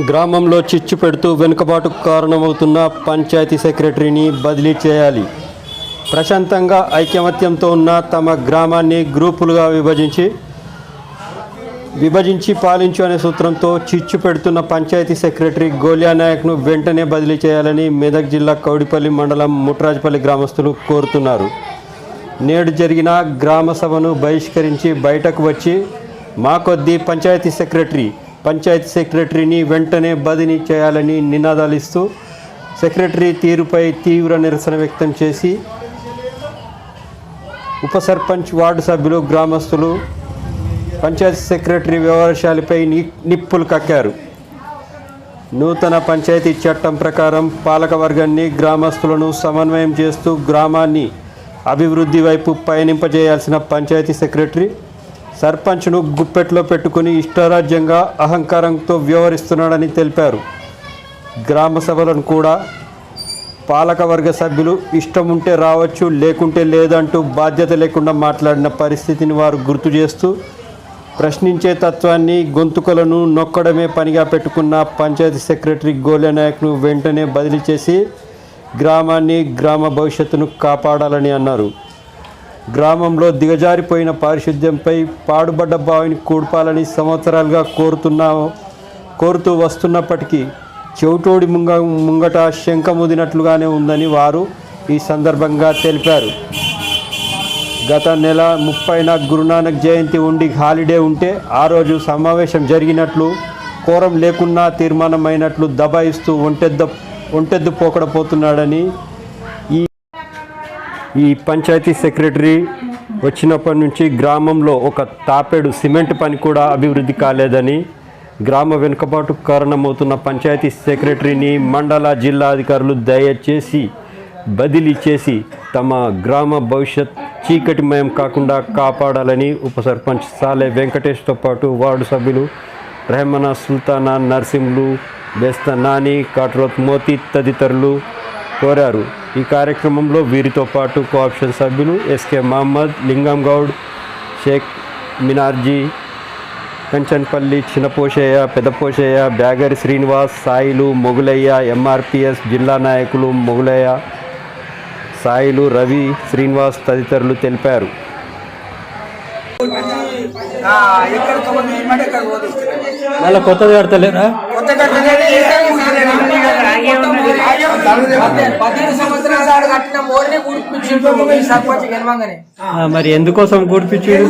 గ్రామంలో చిచ్చు పెడుతూ వెనుకబాటుకు కారణమవుతున్న పంచాయతీ సెక్రటరీని బదిలీ చేయాలి. ప్రశాంతంగా ఐకమత్యంతో ఉన్న తమ గ్రామాన్ని గ్రూపులుగా విభజించి విభజించి పాలించు అనే సూత్రంతో చిచ్చు పెడుతున్న పంచాయతీ సెక్రటరీ గోలియా నాయక్ను వెంటనే బదిలీ చేయాలని మెదక్ జిల్లా కౌడిపల్లి మండలం ముట్రాజపల్లి గ్రామస్తులు కోరుతున్నారు. నేడు జరిగిన గ్రామ సభను బహిష్కరించి బయటకు వచ్చి మా కొద్దీ పంచాయతీ సెక్రటరీ పంచాయతీ సెక్రటరీని వెంటనే బదిలీ చేయాలని నినాదాలు ఇస్తూ సెక్రటరీ తీరుపై తీవ్ర నిరసన వ్యక్తం చేసి ఉప సర్పంచ్ వార్డు సభ్యులు గ్రామస్తులు పంచాయతీ సెక్రటరీ వ్యవహారశాలపై నిప్పులు కక్కారు. నూతన పంచాయతీ చట్టం ప్రకారం పాలకవర్గాన్ని గ్రామస్తులను సమన్వయం చేస్తూ గ్రామాన్ని అభివృద్ధి వైపు పయనింపజేయాల్సిన పంచాయతీ సెక్రటరీ సర్పంచ్ను గుప్పెట్లో పెట్టుకుని ఇష్టారాజ్యంగా అహంకారంతో వ్యవహరిస్తున్నాడని తెలిపారు. గ్రామ సభలను కూడా పాలకవర్గ సభ్యులు ఇష్టం ఉంటే రావచ్చు లేకుంటే లేదంటూ బాధ్యత లేకుండా మాట్లాడిన పరిస్థితిని వారు గుర్తు చేస్తూ ప్రశ్నించే తత్వాన్ని గొంతుకలను నొక్కడమే పనిగా పెట్టుకున్న పంచాయతీ సెక్రటరీ గోలెనాయక్ను వెంటనే బదిలీ చేసి గ్రామాన్ని గ్రామ భవిష్యత్తును కాపాడాలని అన్నారు. గ్రామంలో దిగజారిపోయిన పారిశుద్ధ్యంపై పాడుబడ్డ బావిని కూడ్పాలని సంవత్సరాలుగా కోరుతున్నా కోరుతూ వస్తున్నప్పటికీ చెవిటోడి ముంగ ముంగట శంఖ ముదినట్లుగానే ఉందని వారు ఈ సందర్భంగా తెలిపారు. గత నెల ముప్పైన గురునానక్ జయంతి ఉండి హాలిడే ఉంటే ఆ రోజు సమావేశం జరిగినట్లు కోరం లేకున్నా తీర్మానమైనట్లు దబాయిస్తూ ఒంటెద్ద ఒంటెద్దు పోకడపోతున్నాడని ఈ పంచాయతీ సెక్రటరీ వచ్చినప్పటి నుంచి గ్రామంలో ఒక తాపేడు సిమెంట్ పని కూడా అభివృద్ధి కాలేదని గ్రామ వెనుకబాటు కారణమవుతున్న పంచాయతీ సెక్రటరీని మండల జిల్లా అధికారులు దయచేసి బదిలీ చేసి తమ గ్రామ భవిష్యత్ చీకటిమయం కాకుండా కాపాడాలని ఉప సర్పంచ్ సాలే వెంకటేష్తో పాటు వార్డు సభ్యులు రెహమనా సుల్తానా నర్సింహులు బెస్త నాని కాట్రోత్ మోతి తదితరులు కోరారు. ఈ కార్యక్రమంలో వీరితో పాటు కోఆప్షన్ సభ్యులు ఎస్కే మహమ్మద్ లింగం గౌడ్ షేక్ మినార్జీ కంచన్పల్లి చిన్నపోషయ్య పెద్దపోషయ్య బ్యాగరి శ్రీనివాస్ సాయిలు మొగులయ్య ఎంఆర్పిఎస్ జిల్లా నాయకులు మొగులయ్య సాయిలు రవి శ్రీనివాస్ తదితరులు తెలిపారు. మళ్ళీ కొత్తది కడతలేరా? కట్టిన మోరిని గుడిపించిండు ఈ సర్పంచ్ గెలవంగానే. మరి ఎందుకోసం కూడిపించాడు?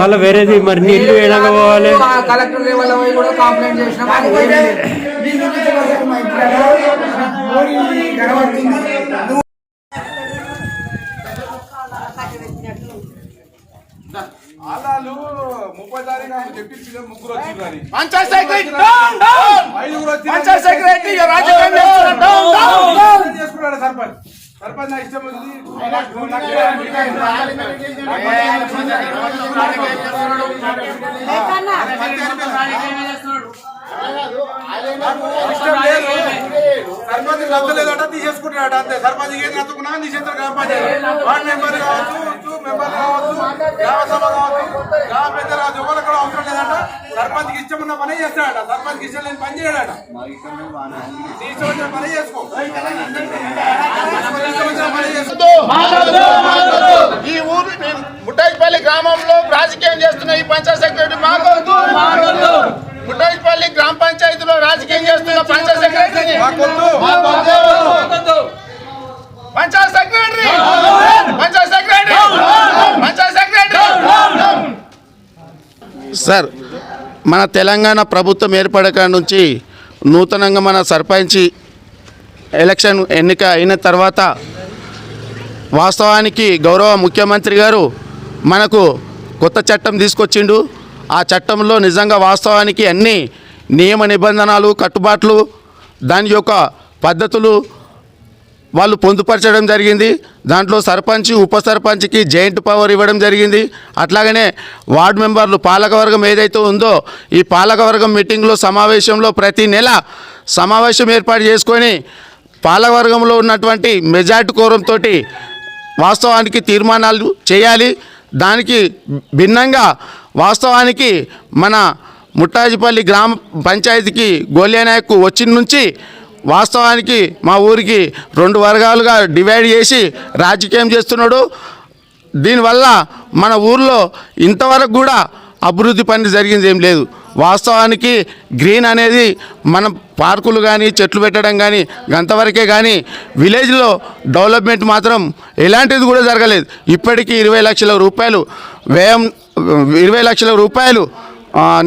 మళ్ళీ వేరేది మరి నీళ్ళు ఏడంగా పోవాలి కలెక్టర్ కూడా కంప్లైంట్ చేసినాం అది ఏమీ లేదు. ఆలాలు ముప్పై తారీఖు ఆమె చెప్పించిన ముగ్గురు వచ్చిండ్రు అని. పంచాయత్ సెక్రటరీ డౌన్ డౌన్ ఐదుగురు వచ్చిండ్రు. పంచాయత్ సెక్రటరీ ఇక రాజకీయం చేస్తున్నాడు డౌన్ డౌన్ సర్పంచ్ చేసుకున్నాడు సర్పంచ్ సర్పంచ్ నా ఇష్టం ఉంది సర్పంచ్ నచ్చలేదట అంతే సర్పంచ్ ఏది నచ్చుకున్నా తీసేస్తారు గ్రామ పంచాయతీ వార్డు మెంబర్ కావచ్చు ఇటు మెంబర్ కావచ్చు గ్రామ సభ కావచ్చు గ్రామ పెద్ద ఎవరు కూడా అవసరం లేదంట. సర్పంచ్కి ఇష్టం ఉన్న పని చేస్తాడట. సర్పంచ్కి ఇష్టం లేని పని చేయడాట. నీ ఇష్టం వచ్చిన పని చేసుకో. ఈ ఊరు ముట్టాయిపల్లి గ్రామంలో రాజకీయం చేస్తున్న ఈ పంచాయత్ సెక్రటరీ మాకొద్దు ముట్టాయిపల్లి గ్రామ పంచాయతీలో రాజకీయం చేస్తున్న panchayat secretary panchayat secretary sir మన తెలంగాణ ప్రభుత్వం ఏర్పడక నుంచి నూతనంగా మన సర్పంచి ఎలక్షన్ ఎన్నిక అయిన తర్వాత వాస్తవానికి గౌరవ ముఖ్యమంత్రి గారు మనకు కొత్త చట్టం తీసుకొచ్చిండు. ఆ చట్టంలో నిజంగా వాస్తవానికి అన్ని నియమ నిబంధనలు కట్టుబాట్లు దాని యొక్క పద్ధతులు వాళ్ళు పొందుపరచడం జరిగింది. దాంట్లో సర్పంచ్ ఉప సర్పంచ్కి జాయింట్ పవర్ ఇవ్వడం జరిగింది. అట్లాగనే వార్డు మెంబర్లు పాలకవర్గం ఏదైతే ఉందో ఈ పాలకవర్గం మీటింగ్లో సమావేశంలో ప్రతి నెల సమావేశం ఏర్పాటు చేసుకొని పాలకవర్గంలో ఉన్నటువంటి మెజార్టీ కోరంతో వాస్తవానికి తీర్మానాలు చేయాలి. దానికి భిన్నంగా వాస్తవానికి మన ముట్టాజిపల్లి గ్రామ పంచాయతీకి గోల్యానాయకు వచ్చిన నుంచి వాస్తవానికి మా ఊరికి రెండు వర్గాలుగా డివైడ్ చేసి రాజకీయం చేస్తున్నాడు. దీనివల్ల మన ఊర్లో ఇంతవరకు కూడా అభివృద్ధి పని జరిగింది ఏం లేదు. వాస్తవానికి గ్రీన్ అనేది మనం పార్కులు కానీ చెట్లు పెట్టడం కానీ గంతవరకే కానీ విలేజ్లో డెవలప్మెంట్ మాత్రం ఎలాంటిది కూడా జరగలేదు. ఇప్పటికీ ఇరవై లక్షల రూపాయలు వ్యయం ఇరవై లక్షల రూపాయలు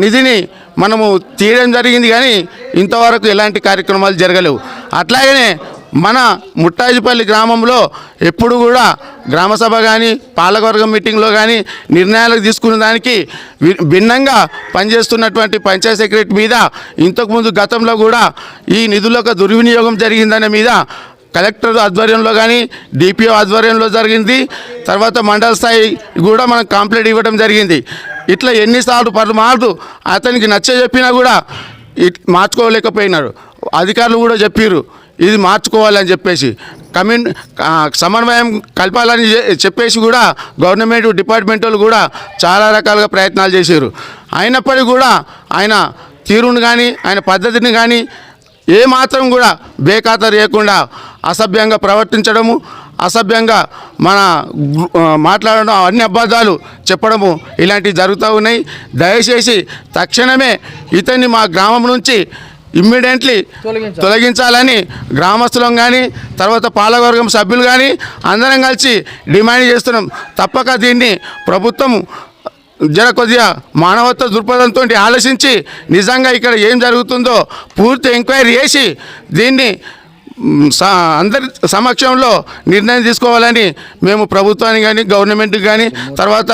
నిధిని మనము తీయడం జరిగింది కానీ ఇంతవరకు ఎలాంటి కార్యక్రమాలు జరగలేవు. అట్లాగనే మన ముట్టాజిపల్లి గ్రామంలో ఎప్పుడు కూడా గ్రామసభ కానీ పాలకవర్గం మీటింగ్లో కానీ నిర్ణయాలు తీసుకున్న దానికి వి- భిన్నంగా పనిచేస్తున్నటువంటి పంచాయత్ సెక్రటరీ మీద ఇంతకుముందు గతంలో కూడా ఈ నిధులకు దుర్వినియోగం జరిగిందనే మీద కలెక్టర్ ఆధ్వర్యంలో కానీ డిపిఓ ఆధ్వర్యంలో జరిగింది. తర్వాత మండల స్థాయి కూడా మనం కంప్లైంట్ ఇవ్వడం జరిగింది. ఇట్లా ఎన్నిసార్లు పలుమార్లు అతనికి నచ్చ చెప్పినా కూడా ఇట్ మార్చుకోలేకపోయినారు అధికారులు కూడా చెప్పారు ఇది మార్చుకోవాలని చెప్పేసి. కమ్యూన్ సమన్వయం కలపాలని చెప్పేసి కూడా గవర్నమెంట్ డిపార్ట్మెంట్ వాళ్ళు కూడా చాలా రకాలుగా ప్రయత్నాలు చేశారు అయినప్పటికీ కూడా ఆయన తీరును కానీ ఆయన పద్ధతిని కానీ ఏ మాత్రం కూడా బేఖాతరు చేయకుండా అసభ్యంగా ప్రవర్తించడము అసభ్యంగా మన మాట్లాడడం అన్ని అబద్ధాలు చెప్పడము ఇలాంటివి జరుగుతూ ఉన్నాయి. దయచేసి తక్షణమే ఇతన్ని మా గ్రామం నుంచి ఇమ్మీడియట్లీ తొలగించాలని గ్రామస్తులం కానీ తర్వాత పాలకవర్గం సభ్యులు కానీ అందరం కలిసి డిమాండ్ చేస్తున్నాం. తప్పక దీన్ని ప్రభుత్వం జర కొద్దిగా మానవత్వ దృక్పథంతో ఆలోచించి నిజంగా ఇక్కడ ఏం జరుగుతుందో పూర్తి ఎంక్వైరీ చేసి దీన్ని అందరి సమక్షంలో నిర్ణయం తీసుకోవాలని మేము ప్రభుత్వానికి కానీ గవర్నమెంట్కి కానీ తర్వాత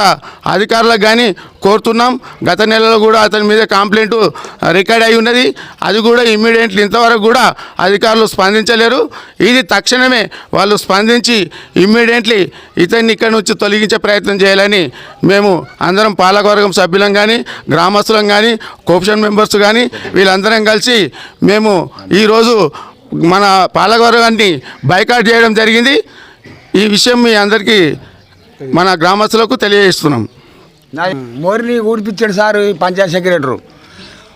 అధికారులకు కానీ కోరుతున్నాం. గత నెలలో కూడా అతని మీద కంప్లైంట్ రికార్డ్ అయి ఉన్నది. అది కూడా ఇమ్మీడియట్లీ ఇంతవరకు కూడా అధికారులు స్పందించలేరు. ఇది తక్షణమే వాళ్ళు స్పందించి ఇమ్మీడియట్లీ ఇతన్ని ఇక్కడ నుంచి తొలగించే ప్రయత్నం చేయాలని మేము అందరం పాలకవర్గం సభ్యులం కానీ గ్రామస్తులం కానీ కోప్షన్ మెంబర్స్ కానీ వీళ్ళందరం కలిసి మేము ఈరోజు మన పాలకవర్గాన్ని బైకాట్ చేయడం జరిగింది. ఈ విషయం మీ అందరికీ మన గ్రామస్తులకు తెలియజేస్తున్నాం. నా మోరిని ఊడిపించాడు సార్ ఈ పంచాయత్ సెక్రటరు.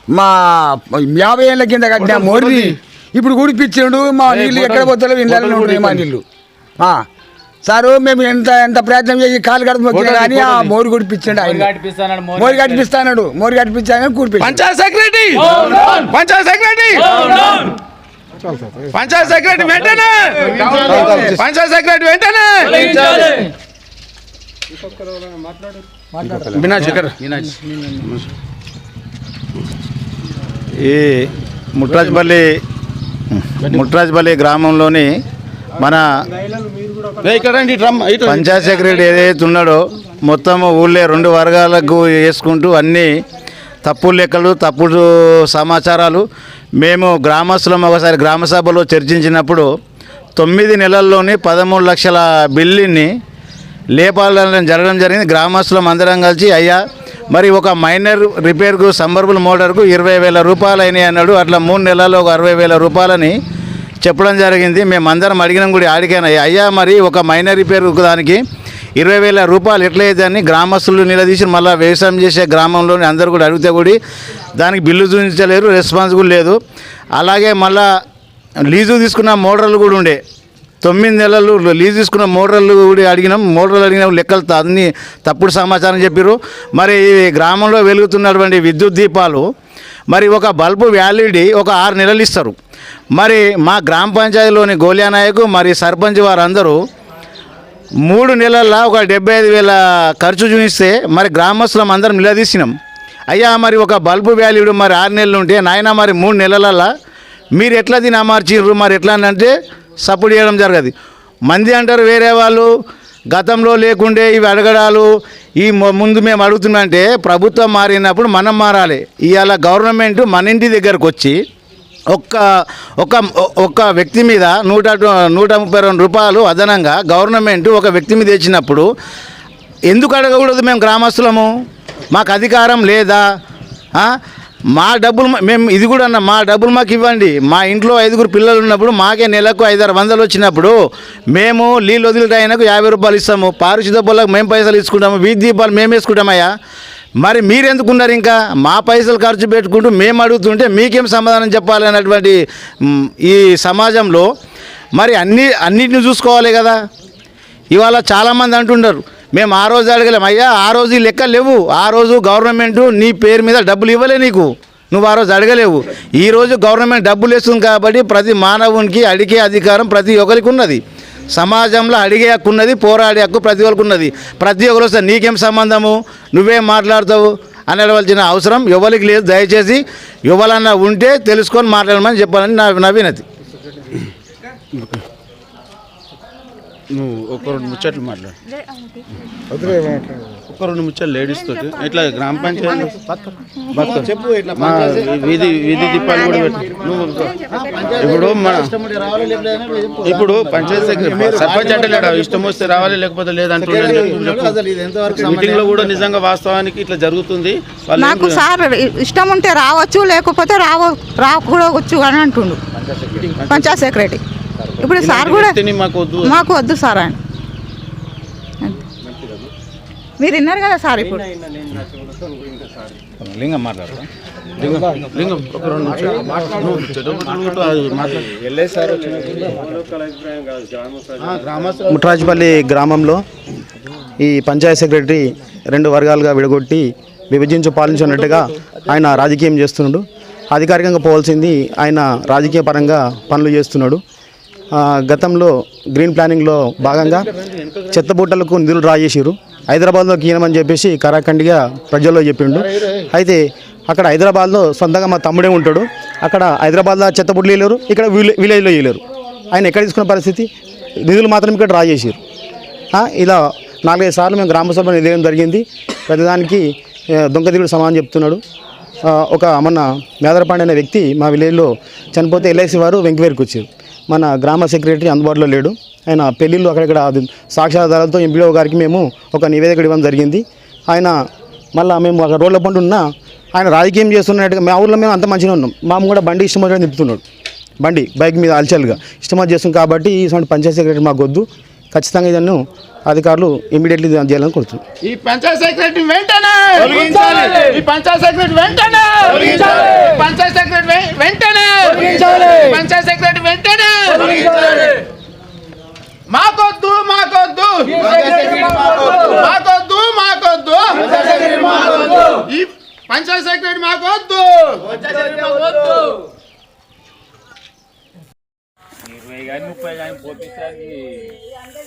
మా యాభై ఏళ్ళ కింద కట్టిన మోరిని ఇప్పుడు ఊడిపించాడు. మా నీళ్ళు ఎక్కడ పోతాలో ఇళ్ళలో ఉన్నాయి మా నీళ్ళు. ఆ, సారు మేము ఎంత ఎంత ప్రయత్నం చేసి కాలు కడుపు మొక్కినా కానీ ఆ మోరు గుడిపించండి ఆయన. మోరు కట్టిపిస్తాడు. మోరు కట్టిపించాను కూడిపించాడు. Panchayat secretary! Panchayat secretary! Panchayat secretary వెంటనే! పంచాయత్ సెక్రటరీ వెంటనే! ఈ ముట్రాజ్పల్లి ముట్రాజ్పల్లి గ్రామంలోని మన. పంచాయత్ సెక్రటరీ ఏదైతే ఉన్నాడో మొత్తం ఊళ్ళో రెండు వర్గాలకు వేసుకుంటూ అన్ని తప్పుడు లెక్కలు తప్పుడు సమాచారాలు మేము గ్రామస్తులం ఒకసారి గ్రామ సభలో చర్చించినప్పుడు తొమ్మిది నెలల్లోనే పదమూడు లక్షల బిల్లుని లేపాలని జరగడం జరిగింది. గ్రామస్తులం అందరం కలిసి అయ్యా మరి ఒక మైనర్ రిపేర్కు సంబర్బుల్ మోటార్కు ఇరవై వేల రూపాయలు అయినాయి అన్నాడు. అట్లా మూడు నెలల్లో ఒక అరవై వేల రూపాయలని చెప్పడం జరిగింది. మేము అందరం అడిగినాం కూడా ఆడికైనా అయ్యా మరి ఒక మైనర్ రిపేర్ దానికి ఇరవై వేల రూపాయలు ఎట్లయితే గ్రామస్తులు నిలదీసి మళ్ళీ వ్యవసాయం చేసే గ్రామంలోని అందరూ కూడా అడిగితే కూడా దానికి బిల్లు చూపించలేరు రెస్పాన్స్ కూడా లేదు. అలాగే మళ్ళా లీజు తీసుకున్న మోటార్లు కూడా ఉండే. తొమ్మిది నెలలు లీజు తీసుకున్న మోటార్లు కూడా అడిగినాం. మోటార్లు అడిగినాం లెక్కలు అన్ని తప్పుడు సమాచారం చెప్పారు మరి ఈ గ్రామంలో వెలుగుతున్నటువంటి విద్యుత్ దీపాలు మరి ఒక బల్బు వ్యాలిడి ఒక ఆరు నెలలు ఇస్తారు. మరి మా గ్రామ పంచాయతీలోని గోలియా నాయకు మరి సర్పంచ్ వారందరూ మూడు నెలల్లో ఒక డెబ్బై ఐదు వేల ఖర్చు చూపిస్తే మరి గ్రామస్తులం అందరం నిలదీసినాం. అయ్యా మరి ఒక బల్బు వ్యాల్యూడు మరి ఆరు నెలలు ఉంటే నాయన మరి మూడు నెలలలో మీరు ఎట్లా దీన్ని అమర్చిర్రు? మరి ఎట్లా అని అంటే సపోర్ట్ చేయడం జరగదు. మంది అంటారు వేరే వాళ్ళు గతంలో లేకుండే ఇవి అడగడాలు ఈ ముందు మేము అడుగుతున్నా అంటే ప్రభుత్వం మారినప్పుడు మనం మారాలి. ఇవాళ గవర్నమెంట్ మన ఇంటి దగ్గరకు వచ్చి ఒక్క ఒక ఒక్క వ్యక్తి మీద నూట నూట ముప్పై రెండు రూపాయలు అదనంగా గవర్నమెంట్ ఒక వ్యక్తి మీద ఇచ్చినప్పుడు ఎందుకు అడగకూడదు మేము గ్రామస్తులము? మాకు అధికారం లేదా? మా డబ్బులు మేము ఇది కూడా అన్న మా డబ్బులు మాకు ఇవ్వండి. మా ఇంట్లో ఐదుగురు పిల్లలు ఉన్నప్పుడు మాకే నెలకు ఐదారు వందలు వచ్చినప్పుడు మేము నీళ్ళు వదిలిటైనకు యాభై రూపాయలు ఇస్తాము. పారిశుద్ధ బొల్లకు మేము పైసలు ఇచ్చుకుంటాము. వీధి దీపాలు మేము వేసుకుంటామయ్యా మరి మీరెందుకున్నారు ఇంకా? మా పైసలు ఖర్చు పెట్టుకుంటూ మేము అడుగుతుంటే మీకేం సమాధానం చెప్పాలన్నటువంటి ఈ సమాజంలో మరి అన్ని అన్నిటిని చూసుకోవాలి కదా. ఇవాళ చాలామంది అంటుంటారు మేము ఆ రోజు అడగలేం అయ్యా ఆ రోజు ఈ లెక్క లేవు ఆ రోజు గవర్నమెంట్ నీ పేరు మీద డబ్బులు ఇవ్వలే నీకు నువ్వు ఆ రోజు అడగలేవు. ఈరోజు గవర్నమెంట్ డబ్బులు ఇస్తుంది కాబట్టి ప్రతి మానవునికి అడిగే అధికారం ప్రతి ఒక్కరికి ఉన్నది. సమాజంలో అడిగే హక్కు ఉన్నది పోరాడే హక్కు ప్రతి ఒక్కరికి ఉన్నది. ప్రతి ఒక్కరు వస్తే నీకేం సంబంధము? నువ్వేం మాట్లాడతావు? అనవలసిన అవసరం ఎవరికి లేదు. దయచేసి ఎవరన్నా ఉంటే తెలుసుకొని మాట్లాడమని చెప్పాలని నా నా వినతి. నువ్వు ఒక రెండు ముచ్చట్లు మాట్లాడు. ఒక రెండు ముచ్చట్లు లేడీస్ తోటి. ఇట్లా గ్రామ పంచాయతీ పక్క. చెప్పు వీధి వీధి దీపాలు కూడా పెట్టు నువ్వు ఇప్పుడు మన ఇప్పుడు పంచాయతీ సెక్రటరీ సర్పంచ్ అంటే లేడా? ఇష్టం వస్తే రావాలి లేకపోతే లేదంటున్నాడు ఎంతవరకు మీటింగ్లో కూడా నిజంగా వాస్తవానికి ఇట్లా జరుగుతుంది. నాకు సార్ ఇష్టం ఉంటే రావచ్చు లేకపోతే రావ రాకూడవచ్చు అని అంటుండు. పంచాయత్ సెక్రటరీ. ఇప్పుడు సార్ కూడా మాకు వద్దు. మాకు వద్దు సార్ ఆయన. మీరు విన్నారు కదా సార్ ఇప్పుడు? లింగం ముట్రాజపల్లి గ్రామంలో ఈ పంచాయత్ సెక్రటరీ రెండు వర్గాలుగా విడగొట్టి విభజించు పాలించినట్టుగా ఆయన రాజకీయం చేస్తున్నాడు. అధికారికంగా పోవాల్సింది ఆయన రాజకీయ పరంగా పనులు చేస్తున్నాడు. గతంలో గ్రీన్ ప్లానింగ్లో భాగంగా చెత్తబుట్టలకు నిధులు డ్రా చేసిరు హైదరాబాద్లో గీయమని చెప్పేసి కరాఖండిగా ప్రజల్లో చెప్పిండు. అయితే అక్కడ హైదరాబాద్లో సొంతంగా మా తమ్ముడే ఉంటాడు. అక్కడ హైదరాబాద్లో చెత్తబుట్టలు వేయలేరు ఇక్కడ విలే- విలేజ్లో వేయలేరు. ఆయన ఎక్కడ తీసుకున్న పరిస్థితి? నిధులు మాత్రం ఇక్కడ డ్రా చేసారు ఇలా నాలుగైదు సార్లు మేము గ్రామ సభ నిలయం జరిగింది. ప్రతిదానికి ఆ, సమానం చెప్తున్నాడు. ఒక మన మేదరపాండి అనే వ్యక్తి మా విలేజ్లో చనిపోతే ఎల్ఐసి వారు వెంకవేరికి వచ్చారు. మన గ్రామ సెక్రటరీ అందుబాటులో లేడు. ఆయన పెళ్ళిళ్ళు అక్కడక్కడ సాక్షాధారాలతో ఎంపీఓ గారికి మేము ఒక నివేదిక ఇవ్వడం జరిగింది. ఆయన మళ్ళీ మేము అక్కడ రోడ్ల పండు ఉన్నా ఆయన రాజకీయం చేస్తున్నట్టుగా మా ఊళ్ళో మేము అంత మంచిగా ఉన్నాం. మాము కూడా బండి ఇష్టం వచ్చినట్టు తిప్పుతున్నాడు. బండి బైక్ మీద అల్చల్గా. ఇష్టమని చేస్తాం కాబట్టి ఈ సమయం పంచాయతీ సెక్రటరీ మాకు వద్దు. ఖచ్చితంగా ఇదన్ను అధికారులు ఇమీడియట్లీ చేయాలని కోరుతున్నాం ఈ పంచాయత్ సెక్రటరీ వెంటనే! ఈ పంచాయత్ సెక్రటరీ వెంటనే! ఈ పంచాయత్ సెక్రటరీ వెంటనే! ఈ పంచాయత్ సెక్రటరీ వెంటనే! మాకొద్దు మాకొద్దు! మాకొద్దు. మాకొద్దు ఈ పంచాయత్ సెక్రటరీ మాకొద్దు.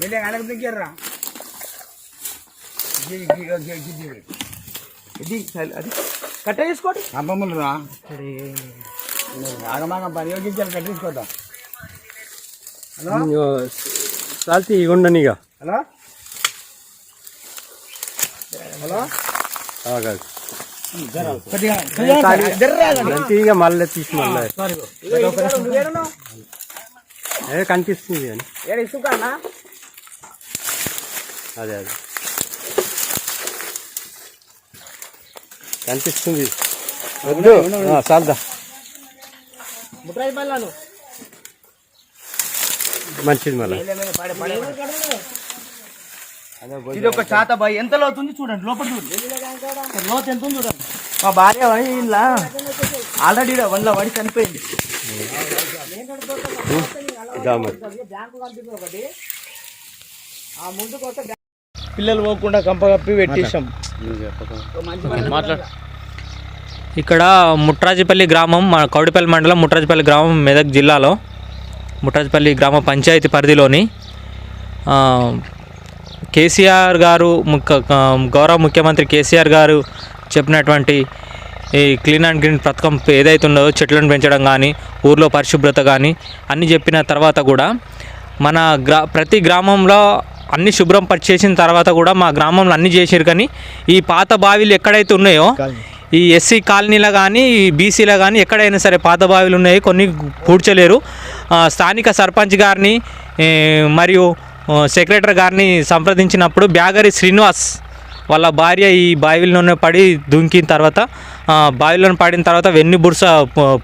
వెళ్ళి ఆయనకు దిగ్గారా కట్ట తీసుకోండి. అమ్మమ్మలు రా ఆగమాగం పని. యోగించాలి సాల్తీ ఉండనిగా హలో? ఆగాదు కొద్దిగా జర్రా మంచిగా మళ్ళీ తీసి మళ్ళీ. అదే కనిపిస్తుంది అని. ఏడ ఇసుకన్నా అదే అదే. కనిపిస్తుంది. వద్దు. చాలుదా మంచిది మళ్ళీ. ఇది ఒక చాత బాయ్ ఎంత లోతుంది చూడండి లోపల చూడండి లోతు ఎంత ఉంది చూడండి. మా భార్య ఇలా ఆల్రెడీ వన్లో పడి చనిపోయింది. ఇదా మరి. పిల్లలు పోకుండా కంప కప్పి పెట్టేసాం ఇక్కడ ముట్రాజిపల్లి గ్రామం మన కౌడిపల్లి మండలం ముట్రాజిపల్లి గ్రామం మెదక్ జిల్లాలో ముట్రాజిపల్లి గ్రామ పంచాయతీ పరిధిలోని కేసీఆర్ గారు ముఖ్య గౌరవ ముఖ్యమంత్రి కేసీఆర్ గారు చెప్పినటువంటి ఈ క్లీన్ అండ్ గ్రీన్ పథకం ఏదైతే ఉందో చెట్లను పెంచడం కానీ ఊర్లో పరిశుభ్రత కానీ అన్నీ చెప్పిన తర్వాత కూడా మన గ్రా ప్రతి గ్రామంలో అన్ని శుభ్రం ప- చేసిన తర్వాత కూడా మా గ్రామంలో అన్ని చేసారు కానీ ఈ పాత బావిలు ఎక్కడైతే ఉన్నాయో ఈ ఎస్సీ కాలనీలో కానీ ఈ బీసీలో కానీ ఎక్కడైనా సరే పాత బావిలు ఉన్నాయి కొన్ని పూడ్చలేరు. స్థానిక సర్పంచ్ గారిని మరియు సెక్రటరీ గారిని సంప్రదించినప్పుడు బ్యాగరి శ్రీనివాస్ వాళ్ళ భార్య ఈ బావిలోనే పడి దుంకిన తర్వాత ఆ, బావిలో పడిన తర్వాత వెన్ను బుర్స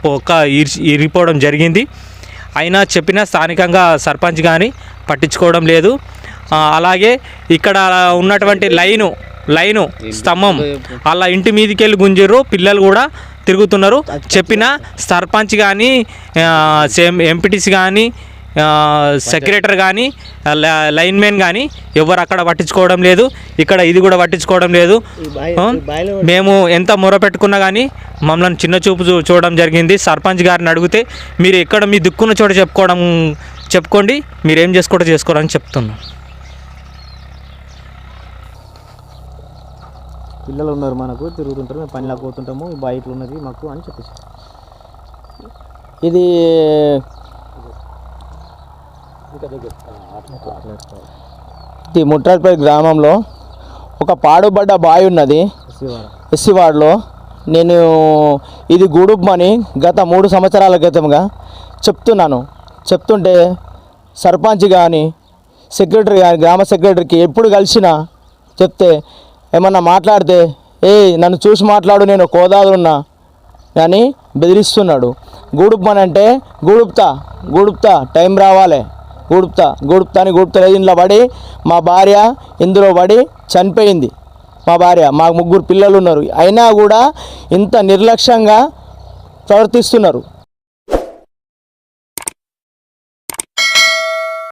పొక్క ఇరిచి- ఇరిగిపోవడం జరిగింది. అయినా చెప్పిన స్థానికంగా సర్పంచ్ కానీ పట్టించుకోవడం లేదు. అలాగే ఇక్కడ ఉన్నటువంటి లైను లైను స్తంభం అలా ఇంటి మీదకి వెళ్ళి గుంజిర్రు పిల్లలు కూడా తిరుగుతున్నారు. చెప్పిన సర్పంచ్ కానీ సేమ్ ఎంపీటీసీ కానీ సెక్రటరీ కానీ లైన్ మ్యాన్ కానీ ఎవరు అక్కడ పట్టించుకోవడం లేదు. ఇక్కడ ఇది కూడా పట్టించుకోవడం లేదు. మేము ఎంత మొర పెట్టుకున్నా కానీ మమ్మల్ని చిన్న చూపు చూ- చూడడం జరిగింది. సర్పంచ్ గారిని అడిగితే మీరు ఎక్కడ మీ దిక్కున్న చోట చెప్పుకోవడం చెప్పుకోండి. మీరు ఏం చేసుకోవడం చేసుకోరని చెప్తున్నాం. పిల్లలు ఉన్నారు మనకు తిరుగుతుంటారు మేము పనిలా పోతుంటాము ఈ ఉన్నది మాకు అని చెప్పేసి. ఇది ఇది ముట్రాజ్పల్లి గ్రామంలో ఒక పాడుబడ్డ బావి ఉన్నది. ఎస్సీవాడలో. నేను ఇది గూడుమని గత మూడు సంవత్సరాల క్రితంగా చెప్తున్నాను. చెప్తుంటే సర్పంచ్ కానీ సెక్రటరీ కానీ గ్రామ సెక్రటరీకి ఎప్పుడు కలిసినా చెప్తే ఏమన్నా మాట్లాడితే ఏ నన్ను చూసి మాట్లాడు నేను కోదాదున్నా అని బెదిరిస్తున్నాడు. గూడుప్మని అంటే గూడుప్తా గూడుప్తా టైం రావాలి. గూడుప్తా గూడుప్తా అని గూడుపుతా ఇంట్లో పడి మా భార్య ఇందులో పడి చనిపోయింది. మా భార్య మా ముగ్గురు పిల్లలు ఉన్నారు అయినా కూడా ఇంత నిర్లక్ష్యంగా ప్రవర్తిస్తున్నారు.